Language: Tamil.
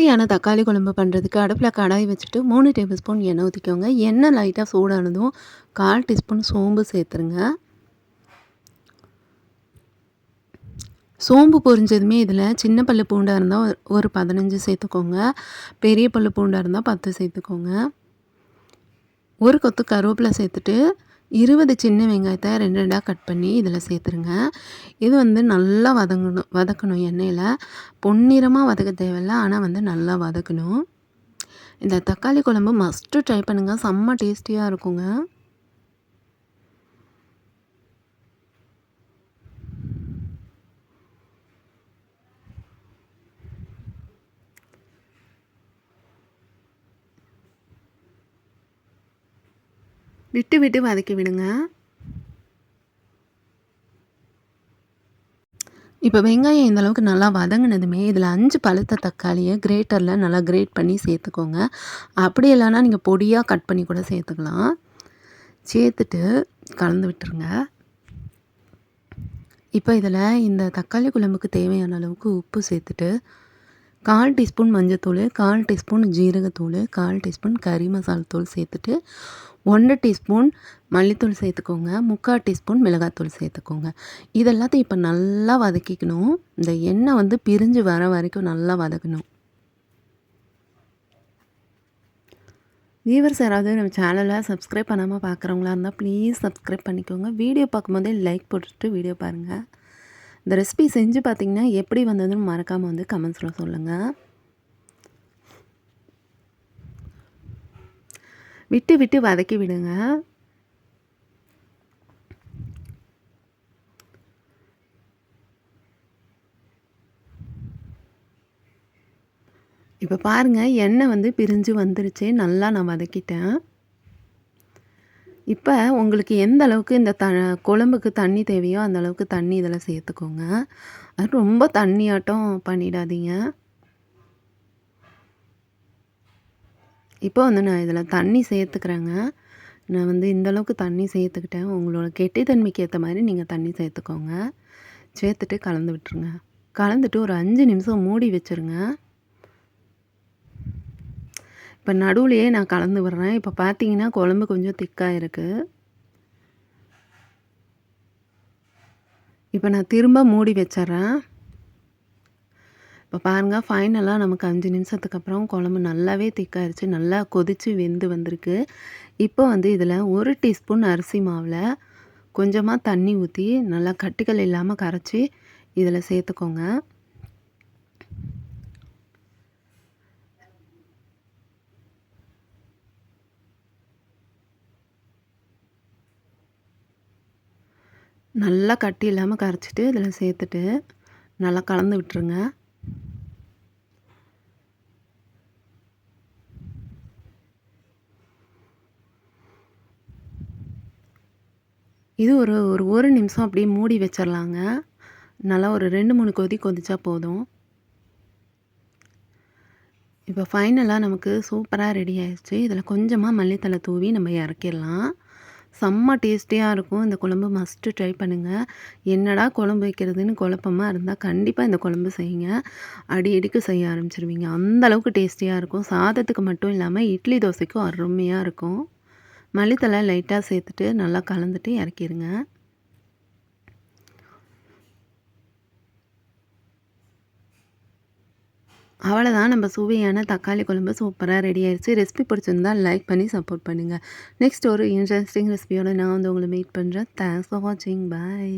ஈஸியான தக்காளி குழம்பு பண்ணுறதுக்கு அடுப்பில் கடாய் வச்சுட்டு மூணு டேபிள் ஸ்பூன் எண்ணெய் ஊற்றிக்கோங்க எண்ணெய் லைட்டாக சூடானதும் கால் டீஸ்பூன் சோம்பு சேர்த்துருங்க. சோம்பு பொரிஞ்சதுமே இதில் சின்ன பல்லு பூண்டாக இருந்தால் ஒரு பதினஞ்சு சேர்த்துக்கோங்க. பெரிய பல்லு பூண்டாக இருந்தால் பத்து சேர்த்துக்கோங்க. ஒரு கொத்து கருவேப்பிலை சேர்த்துட்டு இருபது சின்ன வெங்காயத்தை ரெண்டு ரெண்டாக கட் பண்ணி இதில் சேர்த்துருங்க. இது வந்து நல்லா வதங்கணும் வதக்கணும் எண்ணெயில். பொன்னிறமாக வதக்க தேவையில்ல ஆனால் வந்து நல்லா வதக்கணும். இந்த தக்காளி குழம்பு மஸ்ட்டு ட்ரை பண்ணுங்கள் செம்ம டேஸ்டியாக இருக்குங்க. விட்டு விட்டு வதக்கி விடுங்க. இப்போ வெங்காயம் இந்த அளவுக்கு நல்லா வதங்கினதுமே இதில் அஞ்சு பழுத்த தக்காளியை கிரேட்டரில் நல்லா கிரேட் பண்ணி சேர்த்துக்கோங்க. அப்படி இல்லைன்னா நீங்கள் பொடியாக கட் பண்ணி கூட சேர்த்துக்கலாம். சேர்த்துட்டு கலந்து விட்டுருங்க. இப்போ இதில் இந்த தக்காளி குழம்புக்கு தேவையான அளவுக்கு உப்பு சேர்த்துட்டு கால் டீஸ்பூன் மஞ்சத்தூள் கால் டீஸ்பூன் ஜீரகத்தூள் கால் டீஸ்பூன் கறி மசாலா தூள் சேர்த்துட்டு ஒன்றரை டீஸ்பூன் மல்லித்தூள் சேர்த்துக்கோங்க. முக்கால் டீஸ்பூன் மிளகாத்தூள் சேர்த்துக்கோங்க. இதெல்லாத்தையும் இப்போ நல்லா வதக்கிக்கணும். இந்த எண்ணெய் வந்து பிரிஞ்சு வர வரைக்கும் நல்லா வதக்கணும். வியூவர்ஸ் யாராவது நம்ம சேனலை சப்ஸ்கிரைப் பண்ணாமல் பார்க்குறவங்களா இருந்தால் ப்ளீஸ் சப்ஸ்கிரைப் பண்ணிக்கோங்க. வீடியோ பார்க்கும்போதே லைக் போட்டுட்டு வீடியோ பாருங்கள் இந்த ரெசிபி செஞ்சு பார்த்திங்கன்னா எப்படி வந்ததுன்னு மறக்காமல் வந்து கமெண்ட்ஸில் சொல்லுங்கள் விட்டு விட்டு வதக்கி விடுங்க. இப்போ பாருங்கள் எண்ணெய் வந்து பிரிஞ்சு வந்துருச்சு. நல்லா நான் வதக்கிட்டேன். இப்போ உங்களுக்கு எந்த அளவுக்கு இந்த த குழம்புக்கு தண்ணி தேவையோ அந்த அளவுக்கு தண்ணி இதில் சேர்த்துக்கோங்க. அது ரொம்ப தண்ணியாட்டம் பண்ணிடாதீங்க. இப்போ வந்து நான் இதில் தண்ணி சேர்த்துக்கிறேங்க. நான் வந்து இந்தளவுக்கு தண்ணி சேர்த்துக்கிட்டேன். உங்களோட கெட்டித்தன்மைக்கு ஏற்ற மாதிரி நீங்கள் தண்ணி சேர்த்துக்கோங்க. சேர்த்துட்டு கலந்து விட்டுருங்க. கலந்துட்டு ஒரு அஞ்சு நிமிஷம் மூடி வச்சுருங்க. இப்போ நடுவுலையே நான் கலந்து விடுறேன். இப்போ பார்த்தீங்கன்னா குழம்பு கொஞ்சம் திக்காக இருக்குது இப்போ நான் திரும்ப மூடி வச்சிட்றேன். இப்போ பாருங்கள் ஃபைனலாக நமக்கு அஞ்சு நிமிஷத்துக்கு அப்புறம் குழம்பு நல்லாவே திக்காயிருச்சு நல்லா கொதித்து வெந்து வந்திருக்கு. இப்போ வந்து இதில் ஒரு டீஸ்பூன் அரிசி மாவில் கொஞ்சமாக தண்ணி ஊற்றி நல்லா கட்டுக்கள் இல்லாமல் கரைச்சி இதில் சேர்த்துக்கோங்க. நல்லா கட்டி இல்லாமல் கரைச்சிட்டு இதில் சேர்த்துட்டு நல்லா கலந்து விட்டுருங்க. இது ஒரு ஒரு ஒரு நிமிஷம் அப்படியே மூடி வச்சிடலாங்க நல்லா ஒரு ரெண்டு மூணு கொதி கொதிச்சா போதும். இப்போ ஃபைனலாக நமக்கு சூப்பராக ரெடி ஆயிடுச்சு. இதில் கொஞ்சமாக மல்லித்தலை தூவி நம்ம இறக்கிடலாம். செம்ம டேஸ்டியாக இருக்கும். இந்த குழம்பு மஸ்ட்டு ட்ரை பண்ணுங்கள் என்னடா குழம்பு வைக்கிறதுன்னு குழப்பமாக இருந்தால் கண்டிப்பாக இந்த குழம்பு செய்யுங்க. அடி அடிக்கு செய்ய ஆரம்பிச்சிருவீங்க. அந்தளவுக்கு டேஸ்டியாக இருக்கும். சாதத்துக்கு மட்டும் இல்லாமல் இட்லி தோசைக்கும் அருமையாக இருக்கும். மல்லித்தலை லைட்டாக சேர்த்துட்டு நல்லா கலந்துட்டு இறக்கிடுங்க அவ்வளோதான் நம்ம சுவையான தக்காளி குழம்பு சூப்பராக ரெடி ஆயிடுச்சு ரெசிபி பிடிச்சிருந்தால் லைக் பண்ணி சப்போர்ட் பண்ணுங்கள் நெக்ஸ்ட் ஒரு இன்ட்ரெஸ்டிங் ரெசிபியோட நான் வந்து உங்களை மீட் பண்ணுறேன் தேங்க்ஸ் ஃபார் வாட்சிங் பாய்